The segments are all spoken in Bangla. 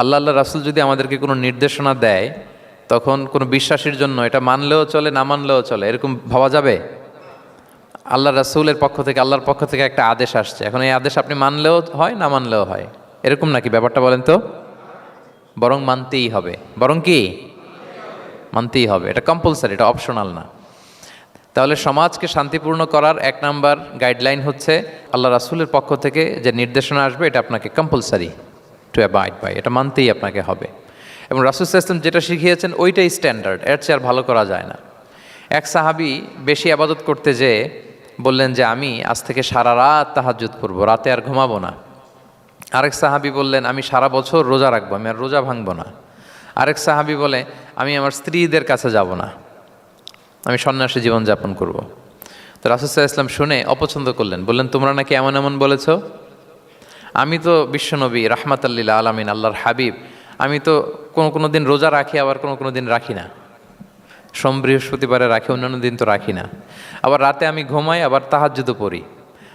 আল্লাহ আল্লাহ রাসুল যদি আমাদেরকে কোনো নির্দেশনা দেয়, তখন কোনো বিশ্বাসীর জন্য এটা মানলেও চলে, না মানলেও চলে, এরকম ভাবা যাবে? আল্লাহ রাসুলের পক্ষ থেকে, আল্লাহর পক্ষ থেকে একটা আদেশ আসছে। এখন এই আদেশ আপনি মানলেও হয়, না মানলেও হয়? এরকম নাকি ব্যাপারটা বলেন তো? বরং মানতেই হবে। বরং কি? মানতেই হবে। এটা কম্পালসারি এটা অপশনাল না। তাহলে সমাজকে শান্তিপূর্ণ করার এক নাম্বার গাইডলাইন হচ্ছে, আল্লাহ রাসুলের পক্ষ থেকে যে নির্দেশনা আসবে, এটা আপনাকে কম্পালসারি টু অ্যাবাইড বাই এটা মানতেই আপনাকে হবে। এবং রাসুল ইসলাম যেটা শিখিয়েছেন, ওইটাই স্ট্যান্ডার্ড এর চেয়ে আর ভালো করা যায় না। এক সাহাবি বেশি আবাদত করতে যেয়ে বললেন যে, আমি আজ থেকে সারা রাত তাহাজুদ করব রাতে আর ঘুমাবো না। আরেক সাহাবি বললেন, আমি সারা বছর রোজা রাখব, আমি আর রোজা ভাঙবো না। আরেক সাহাবি বলে, আমি আমার স্ত্রীদের কাছে যাব না, আমি সন্ন্যাসী জীবনযাপন করব। তো রাসুসাহ ইসলাম শুনে অপছন্দ করলেন, বললেন, তোমরা নাকি এমন এমন বলেছ? আমি তো বিশ্বনবী রাহমাত রাহমাতাল্লিল আলামিন, আল্লাহর হাবিব। আমি তো কোনো কোনো দিন রোজা রাখি, আবার কোনো কোনো দিন রাখি না। সোম বৃহস্পতিবারে রাখি, অন্যান্য দিন তো রাখি না। আবার রাতে আমি ঘুমাই, আবার তাহাজ্জুদও পড়ি।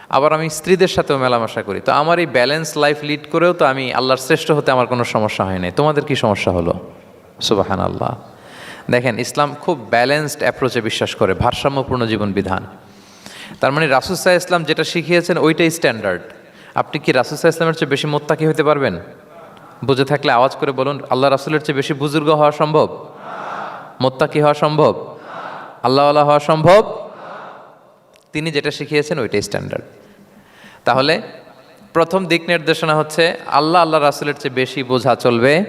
আবার আমি স্ত্রীদের সাথেও মেলামেশা করি। তো আমার এই ব্যালেন্স লাইফ লিড করেও তো আমি আল্লাহর শ্রেষ্ঠ হতে আমার কোনো সমস্যা হয় নাই। তোমাদের কি সমস্যা হলো? সুবাহান আল্লাহ দেখেন, ইসলাম খুব ব্যালেন্সড অ্যাপ্রোচে বিশ্বাস করে, ভারসাম্যপূর্ণ জীবন বিধান তার মানে রাসুসাহ ইসলাম যেটা শিখিয়েছেন, ওইটাই স্ট্যান্ডার্ড। আপনি কি রাসুসাহ ইসলামের চেয়ে বেশি মোত্তাকি হতে পারবেন? বুঝে থাকলে আওয়াজ করে বলুন, আল্লাহ রাসুলের চেয়ে বেশি বুজুর্গ হওয়া সম্ভব? মোত্তাকি হওয়া সম্ভব? আল্লাহওয়ালা হওয়া সম্ভব? তিনি যেটা শিখিয়েছেন ওইটাই স্ট্যান্ডার্ড তাহলে প্রথম দিক নির্দেশনা হচ্ছে, আল্লাহ আল্লাহ রাসুলের চেয়ে বেশি বোঝা চলবে।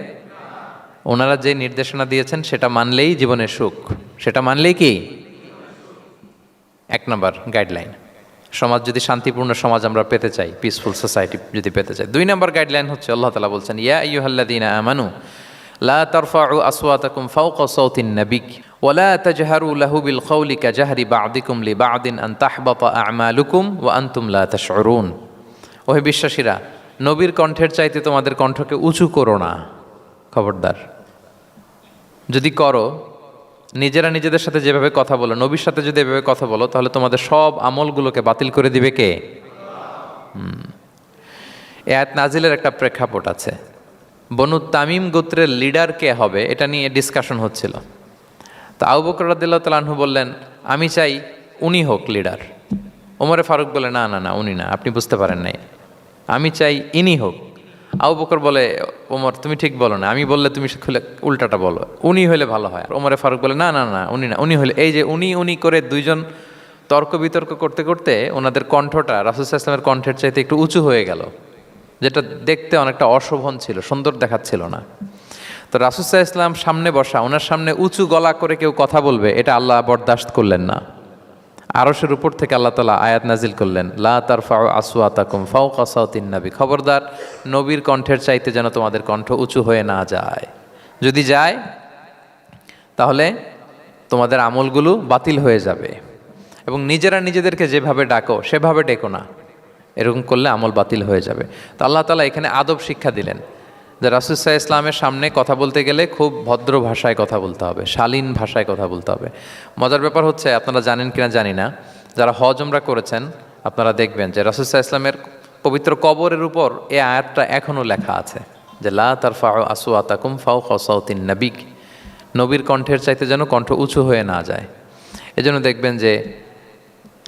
ওনারা যে নির্দেশনা দিয়েছেন সেটা মানলেই জীবনের সুখ। সেটা মানলেই কি? এক নম্বর গাইডলাইন সমাজ যদি শান্তিপূর্ণ সমাজ আমরা পেতে চাই পিসফুল সোসাইটি যদি পেতে চাই। দুই নম্বর গাইডলাইন হচ্ছে, আল্লাহ তালা বলছেন, ইয়া ইয়ুহাল্লাদিনা আমানু, লা তারফাউ আসওয়াতাকুম ফাওকা সাউতিন নাবিক ওয়ালা তাজহারু লাহু বিল কওলি কাজহরি বা'দিকুম লিবা'দিন আন তাহবাতা আ'মালুকুম ওয়া আনতুম লা তাশউরুন। ওহে বিশ্বাসীরা, নবীর কণ্ঠের চাইতে তোমাদের কণ্ঠকে উঁচু করো না, খবরদার। যদি করো নিজেরা নিজেদের সাথে যেভাবে কথা বলো, নবীর সাথে যদি এভাবে কথা বলো, তাহলে তোমাদের সব আমলগুলোকে বাতিল করে দিবে কে? এত নাজিলের একটা প্রেক্ষাপট আছে। বনু তামিম গোত্রের লিডার কে হবে, এটা নিয়ে ডিসকাশন হচ্ছিল। তো আবু বকর বললেন, আমি চাই উনি হোক লিডার। ওমরে ফারুক বলে, না না না, উনি না, আপনি বুঝতে পারেন নাই। আমি চাই ইনি হোক। আবু বকর বলে, ওমর, তুমি ঠিক বলো না। আমি বললে তুমি খুলে উল্টাটা বলো। উনি হলে ভালো হয়। ওমরে ফারুক বলে, না না না, উনি না। উনি হলে এই যে উনি উনি করে দুইজন তর্ক বিতর্ক করতে করতে ওনাদের কণ্ঠটা রাসুল ইসলামের কণ্ঠের চাইতে একটু উঁচু হয়ে গেল, যেটা দেখতে অনেকটা অশোভন ছিল, সুন্দর দেখাচ্ছিল না। তো রাসুসাহ ইসলাম সামনে বসা, ওনার সামনে উঁচু গলা করে কেউ কথা বলবে, এটা আল্লাহ বরদাস্ত করলেন না। আরশের উপর থেকে আল্লাহ তালা আয়াত নাজিল করলেন, লা তার ফাও আসুয়াতাকুম ফাও কাসাউতিন নাবি। খবরদার, নবীর কণ্ঠের চাইতে যেন তোমাদের কণ্ঠ উঁচু হয়ে না যায়। যদি যায়, তাহলে তোমাদের আমলগুলো বাতিল হয়ে যাবে। এবং নিজেরা নিজেদেরকে যেভাবে ডাকো, সেভাবে ডেকো না। এরকম করলে আমল বাতিল হয়ে যাবে। তো আল্লাহ তালা এখানে আদব শিক্ষা দিলেন। যে রাসুসাহ ইসলামের সামনে কথা বলতে গেলে খুব ভদ্র ভাষায় কথা বলতে হবে, শালীন ভাষায় কথা বলতে হবে। মজার ব্যাপার হচ্ছে, আপনারা জানেন কিনা জানি না, যারা হজ উমরা করেছেন, আপনারা দেখবেন যে রাসুসাহ ইসলামের পবিত্র কবরের উপর এ আয়াতটা এখনও লেখা আছে, যে লা তার ফাও আসু আতাকুম ফাও খসাউতিন নাবিক নবীর কণ্ঠের চাইতে যেন কণ্ঠ উঁচু হয়ে না যায়। এজন্য দেখবেন যে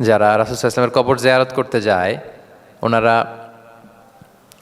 যারা রাসুসাহ ইসলামের কবর জেয়ারত করতে যায়, ওনারা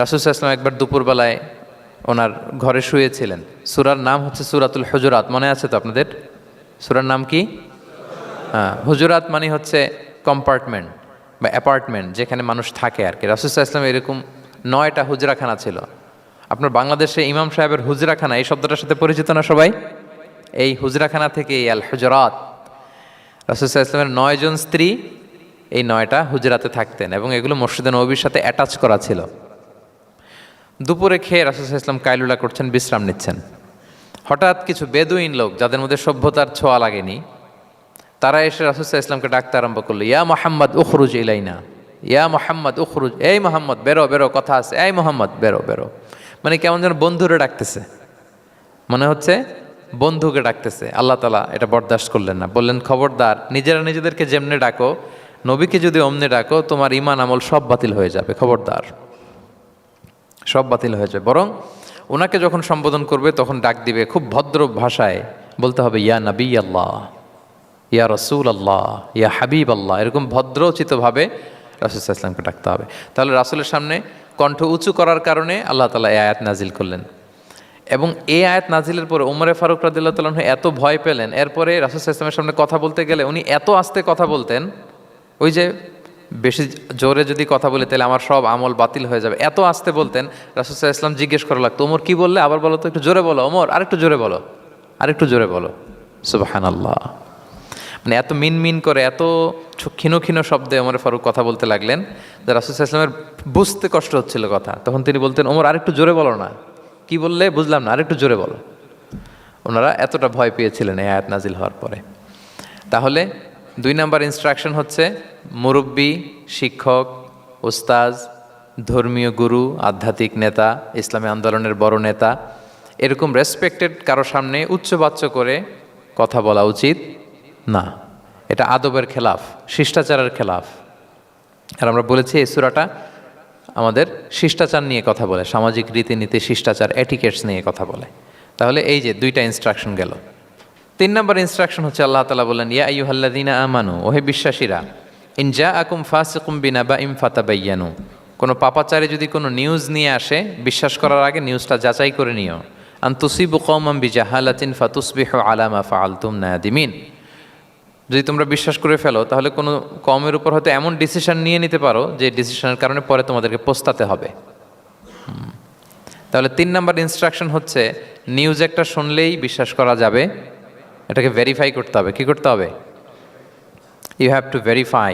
রাসুল ইসলাম একবার দুপুরবেলায় ওনার ঘরে শুয়েছিলেন। সুরার নাম হচ্ছে সুরাতুল হুজুরাত, মনে আছে তো আপনাদের? সুরার নাম কি? হ্যাঁ হুজুরাত মানে হচ্ছে কম্পার্টমেন্ট বা অ্যাপার্টমেন্ট যেখানে মানুষ থাকে আর কি। রাসুসাহ ইসলাম এরকম নয়টা হুজরাখানা ছিল। আপনার বাংলাদেশে ইমাম সাহেবের হুজরাখানা, এই শব্দটার সাথে পরিচিত না সবাই? এই হুজরাখানা থেকে এই আল হুজরাত। রাসুসাহ ইসলামের নয়জন স্ত্রী এই নয়টা হুজরাতে থাকতেন এবং এগুলো মসজিদে নবীর সাথে অ্যাটাচ করা ছিল। দুপুরে খেয়ে রাসুসাহ ইসলাম কাইলুলা করছেন, বিশ্রাম নিচ্ছেন। হঠাৎ কিছু বেদুইন লোক, যাদের মধ্যে সভ্যতার ছোঁয়া লাগেনি, তারা এসে রাসুসাহ ইসলামকে ডাকতে আরম্ভ করল, ইয়া মোহাম্মদ, উখরুজ ইলাইনা। ইয়া মোহাম্মদ, উখরুজ। এই মোহাম্মদ, বেরো বেরো, কথা আছে। এই মোহাম্মদ, বেরো বেরো। মানে কেমন যেন বন্ধুরে ডাকতেছে। মনে হচ্ছে বন্ধুকে ডাকতেছে। আল্লাহ তালা এটা বরদাস্ত করলেন না। বললেন, খবরদার, নিজেরা নিজেদেরকে যেমনে ডাকো, নবীকে যদি অমনে ডাকো, তোমার ইমান আমল সব বাতিল হয়ে যাবে। খবরদার। সব বাতিল হয়ে যাবে বরং ওনাকে যখন সম্বোধন করবে, তখন ডাক দিবে খুব ভদ্র ভাষায়, বলতে হবে, ইয়া নবী আল্লাহ ইয়া রসুল আল্লাহ ইয়া হাবিব আল্লাহ এরকম ভদ্রচিতভাবে রাসুল ইসলামকে ডাকতে হবে। তাহলে রাসুলের সামনে কণ্ঠ উঁচু করার কারণে আল্লাহ তালা এই আয়াত নাজিল করলেন। এবং এই আয়াত নাজিলের পরে উমরে ফারুক রাদিল্লাহ তালন এত ভয় পেলেন। এরপরে রাসুল ইসলামের সামনে কথা বলতে গেলে উনি এত আস্তে কথা বলতেন, ওই যে বেশি জোরে যদি কথা বলি, তাহলে আমার সব আমল বাতিল হয়ে যাবে। এত আসতে বলতেন রাসুসাহ ইসলাম জিজ্ঞেস করা লাগতো, ওমর কি বললে? আবার বলো তো, একটু জোরে বলো, ওমর, আরেকটু জোরে বলো, আরেকটু জোরে বলো। সুবাহান আল্লাহ মানে এত মিন মিন করে, এত ক্ষীণ ক্ষীণ শব্দে ওমর ফারুক কথা বলতে লাগলেন যে রাসুসাহ ইসলামের বুঝতে কষ্ট হচ্ছিল কথা। তখন তিনি বলতেন, ওমর, আরেকটু জোরে বলো না। কি বললে? বুঝলাম না, আরেকটু জোরে বলো। ওনারা এতটা ভয় পেয়েছিলেন এই আয়াত নাজিল হওয়ার পরে। তাহলে দুই নাম্বার ইনস্ট্রাকশন হচ্ছে, মুরব্বী, শিক্ষক উস্তাজ ধর্মীয় গুরু, আধ্যাত্মিক নেতা, ইসলামী আন্দোলনের বড় নেতা, এরকম রেসপেক্টেড কারও সামনে উচ্চবাচ্য করে কথা বলা উচিত না। এটা আদবের খেলাফ, শিষ্টাচারের খেলাফ। আর আমরা বলেছি এই সুরাটা আমাদের শিষ্টাচার নিয়ে কথা বলে, সামাজিক রীতিনীতি, শিষ্টাচার এটিকেটস নিয়ে কথা বলে। তাহলে এই যে দুইটা ইনস্ট্রাকশন গেল। তিন নম্বর ইনস্ট্রাকশন হচ্ছে আল্লাহ তালা বলেন ইয়া আইয়ুহাল্লাদিনা আমানু, ওহে বিশ্বাসীরা, ইন যা আকুম ফাসিকুম বিনা বা ইম ফাতাবাইয়ানু, কোনো পাপাচারে যদি কোনো নিউজ নিয়ে আসে, বিশ্বাস করার আগে নিউজটা যাচাই করে নিও। আন তুসিবু কৌমাম বিজাহালাতিন ফাতুসবিহ আলামা ফাআলতুম নায়াদিমিন যদি তোমরা বিশ্বাস করে ফেলো, তাহলে কোনো কমের উপর হয়তো এমন ডিসিশন নিয়ে নিতে পারো, যে ডিসিশনের কারণে পরে তোমাদেরকে পোস্তাতে হবে। তাহলে তিন নাম্বার ইনস্ট্রাকশন হচ্ছে নিউজ একটা শুনলেই বিশ্বাস করা যাবে এটাকে ভেরিফাই করতে হবে। কি করতে হবে? You have to verify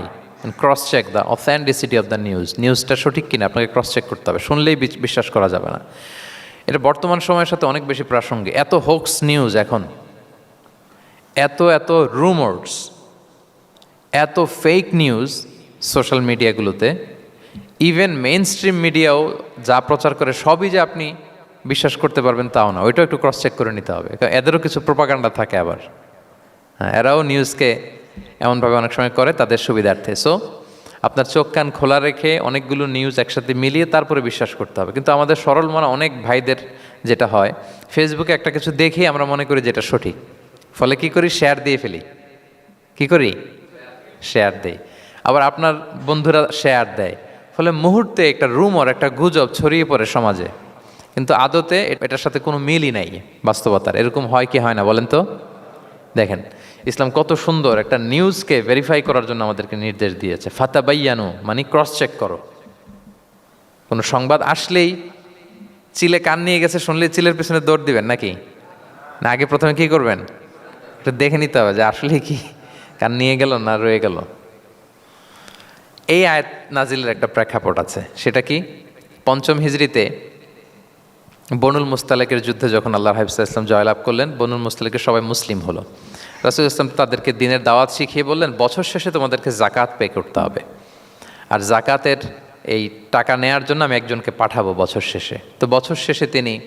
cross check the authenticity of the news নিউজটা সঠিক কিনা আপনাকে ক্রস চেক করতে হবে। শুনলেই বিশ্বাস করা যাবে না। এটা বর্তমান সময়ের সাথে অনেক বেশি প্রাসঙ্গিক। এত হোক্স নিউজ এখন। এত এত রুমার্স এত ফেক নিউজ সোশ্যাল মিডিয়াগুলোতে ইভেন মেইন স্ট্রিম মিডিয়াও যা প্রচার করে, সবই যে আপনি বিশ্বাস করতে পারবেন তাও না। ওইটাও একটু ক্রস চেক করে নিতে হবে। কারণ এদেরও কিছু প্রোপাগান্ডা থাকে আবার। হ্যাঁ এরাও নিউজকে এমনভাবে অনেক সময় করে তাদের সুবিধার্থে। সো আপনার চোখ কান খোলা রেখে অনেকগুলো নিউজ একসাথে মিলিয়ে তারপরে বিশ্বাস করতে হবে। কিন্তু আমাদের সরল মনে অনেক ভাইদের যেটা হয় ফেসবুকে একটা কিছু দেখেই আমরা মনে করি যেটা সঠিক। ফলে কি করি? শেয়ার দিয়ে ফেলি। কি করি? শেয়ার দেই। আবার আপনার বন্ধুরা শেয়ার দেয়। ফলে মুহূর্তে একটা রুমর একটা গুজব ছড়িয়ে পড়ে সমাজে। কিন্তু আদতে এটার সাথে কোনো মিলই নাই বাস্তবতার। এরকম হয় কি হয় না বলেন তো? দেখেন, ইসলাম কত সুন্দর একটা নিউজকে ভেরিফাই করার জন্য আমাদেরকে নির্দেশ দিয়েছে। ফাতা বাইয়ানু মানে ক্রস চেক করো। কোনো সংবাদ আসলেই চিলে কান নিয়ে গেছে শুনলে চিলের পেছনে দৌড় দিবেন নাকি? না, আগে প্রথমে কি করবেন? একটু দেখে নিতে হবে যে আসলে কি কান নিয়ে গেল না রয়ে গেল। এই আয়াত নাজিলের একটা প্রেক্ষাপট আছে। সেটা কি? পঞ্চম হিজড়িতে বনুল মুস্তালেকের যুদ্ধে যখন আল্লাহ হাফিজ ইসলাম জয়লাভ করলেন, বনুল মুস্তালেকের সবাই মুসলিম হলো। রাসুল ইসলাম তাদেরকে দিনের দাওয়াত শিখিয়ে বললেন, বছর শেষে তোমাদেরকে জাকাত পে করতে হবে। আর জাকাতের এই টাকা নেয়ার জন্য আমি একজনকে পাঠাবো বছর শেষে। তো বছর শেষে তিনি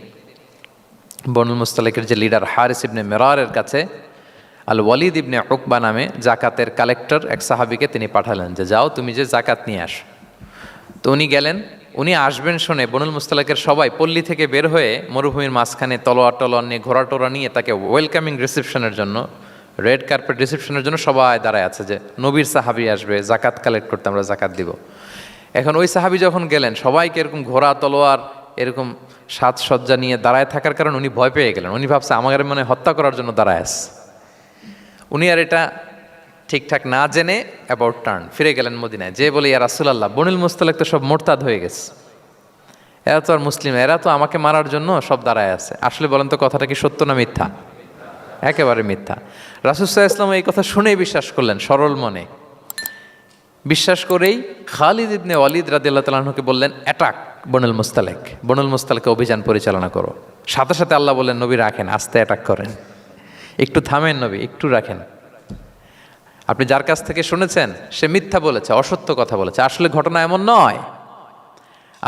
বনুল মুস্তালেকের যে লিডার হারিস ইবনে মেরারের কাছে আল ওয়ালিদ ইবনে উকবা নামে জাকাতের কালেক্টর এক সাহাবিকে তিনি পাঠালেন যে, যাও, তুমি যে জাকাত নিয়ে আসো। তো উনি গেলেন উনি আসবেন শুনে বনুল মুস্তালাকের সবাই পল্লী থেকে বের হয়ে মরুভূমির মাঝখানে তলোয়ার টলোয়ার নিয়ে, ঘোড়া টোরা নিয়ে তাকে ওয়েলকামিং রিসেপশনের জন্য রেড কার্পেট রিসেপশনের জন্য সবাই দাঁড়ায় আছে যে নবীর সাহাবি আসবে, জাকাত কালেক্ট করতে আমরা জাকাত দিব। এখন ওই সাহাবি যখন গেলেন, সবাইকে এরকম ঘোড়া, তলোয়ার, এরকম সাজসজ্জা নিয়ে দাঁড়ায় থাকার কারণে উনি ভয় পেয়ে গেলেন। উনি ভাবছে, আমাদের মনে হত্যা করার জন্য দাঁড়ায় আছে। উনি আর এটা ঠিকঠাক না জেনে অ্যাবাউট টার্ন ফিরে গেলেন মদিনায়। যে বলে, ইয়া রাসুলাল্লাহ, বনিল মুস্তালেক তো সব মোরতাদ হয়ে গেছে। এরা তো আর মুসলিম, এরা তো আমাকে মারার জন্য সব দাঁড়ায় আছে। আসলে বলেন তো, কথাটা কি সত্য না মিথ্যা? একেবারে মিথ্যা। রাসুসাহ ইসলাম এই কথা শুনেই বিশ্বাস করলেন, সরল মনে। বিশ্বাস করেই খালিদ ইবনে ওয়ালিদ রাদিল্লাহ তালাহকে বললেন, অ্যাটাক বনুল মুস্তালেক। বনুল মুস্তালেকে অভিযান পরিচালনা করো। সাথে সাথে আল্লাহ বললেন, নবী রাখেন, আস্তে অ্যাটাক করেন। একটু থামেন নবী, একটু রাখেন। আপনি যার কাছ থেকে শুনেছেন, সে মিথ্যা বলেছে, অসত্য কথা বলেছে। আসলে ঘটনা এমন নয়।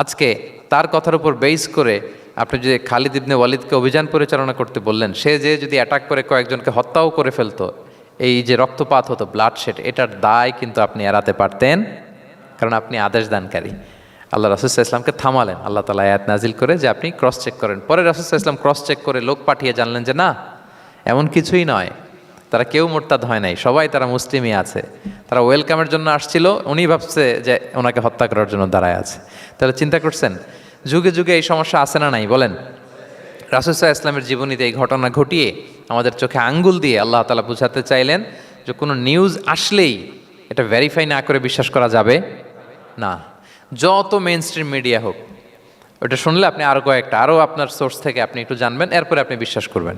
আজকে তার কথার উপর বেস করে আপনি যে খালিদ ইবনে ওয়ালিদকে অভিযান পরিচালনা করতে বললেন, সে যে যদি অ্যাটাক করে কয়েকজনকে হত্যাও করে ফেলতো, এই যে রক্তপাত হতো ব্লাড শেড এটার দায় কিন্তু আপনি এড়াতে পারতেন, কারণ আপনি আদেশ দানকারী। আল্লাহ রাসুসাহ ইসলামকে থামালেন। আল্লাহ তালা আয়াত নাজিল করে যে আপনি ক্রস চেক করেন। পরে রাসুসাহ ইসলাম ক্রস চেক করে লোক পাঠিয়ে জানলেন যে না, এমন কিছুই নয়। তারা কেউ মোরতাদ হয় নাই, সবাই তারা মুসলিমই আছে। তারা ওয়েলকামের জন্য আসছিল, উনি ভাবছে যে ওনাকে হত্যা করার জন্য দাঁড়ায় আছে। তাহলে চিন্তা করছেন, যুগে যুগে এই সমস্যা আছে না নাই? বলেন রাসুসাহ ইসলামের জীবনীতে এই ঘটনা ঘটিয়ে আমাদের চোখে আঙ্গুল দিয়ে আল্লাহ তালা বুঝাতে চাইলেন যে কোনো নিউজ আসলেই এটা ভেরিফাই না করে বিশ্বাস করা যাবে না। যত মেন স্ট্রিম মিডিয়া হোক, ওটা শুনলে আপনি আরও কয়েকটা আরও আপনার সোর্স থেকে আপনি একটু জানবেন, এরপরে আপনি বিশ্বাস করবেন।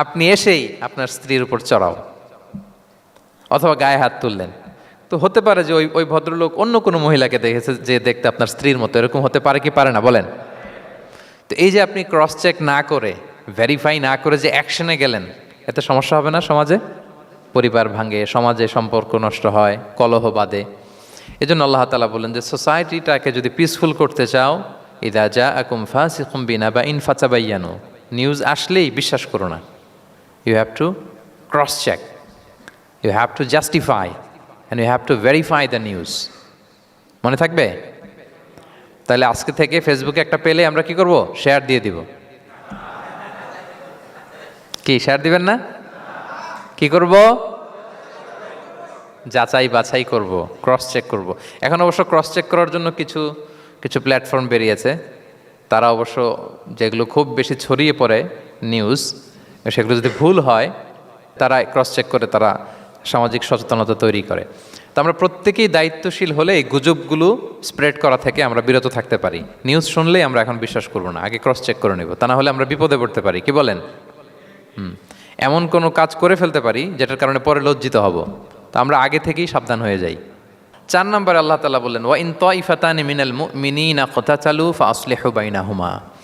আপনি এসেই আপনার স্ত্রীর উপর চড়াও। অথবা গায়ে হাত তুললেন। তো হতে পারে যে ওই ওই ভদ্রলোক অন্য কোনো মহিলাকে দেখেছে যে দেখতে আপনার স্ত্রীর মতো। এরকম হতে পারে কি পারে না? বলেন। তো এই যে আপনি ক্রস চেক না করে ভেরিফাই না করে যে অ্যাকশনে গেলেন, এতে সমস্যা হবে না সমাজে? পরিবার ভাঙে, সমাজে সম্পর্ক নষ্ট হয়, কলহ বাদে এই জন্য আল্লাহ তালা বলেন যে সোসাইটিটাকে যদি পিসফুল করতে চাও, ইদা যা আকুম ফাসিকুম বিনা বা ইনফাচাবাইয়ানো নিউজ আসলেই বিশ্বাস করো না। You have to cross check you have to justify and you have to verify the news মনে থাকবে? তাহলে আজকে থেকে ফেসবুকে একটা পেলে আমরা কি করব? শেয়ার দিয়ে দিব। কি শেয়ার দিবেন না? কি করব? যাচাই বাছাই করব ক্রস চেক করব। এখন অবশ্য ক্রস চেক করার জন্য কিছু কিছু প্ল্যাটফর্ম বেরিয়েছে। তারা অবশ্য যেগুলো খুব বেশি ছড়িয়ে পড়ে নিউজ সেগুলো যদি ভুল হয়, তারা ক্রস চেক করে তারা সামাজিক সচেতনতা তৈরি করে। তো আমরা প্রত্যেকেই দায়িত্বশীল হলে এই গুজবগুলো স্প্রেড করা থেকে আমরা বিরত থাকতে পারি। নিউজ শুনলেই আমরা এখন বিশ্বাস করব না, আগে ক্রস চেক করে নেব, তা না হলে আমরা বিপদে পড়তে পারি। কি বলেন? হুম, এমন কোনো কাজ করে ফেলতে পারি, যেটার কারণে পরে লজ্জিত হব। তো আমরা আগে থেকেই সাবধান হয়ে যাই। চার নম্বরে আল্লাহ তালা বললেন, ওয়া ইন তয়ফাতানি মিনাল মিনি না কথা চালু ফা আসলেহ বাইনাহুমা।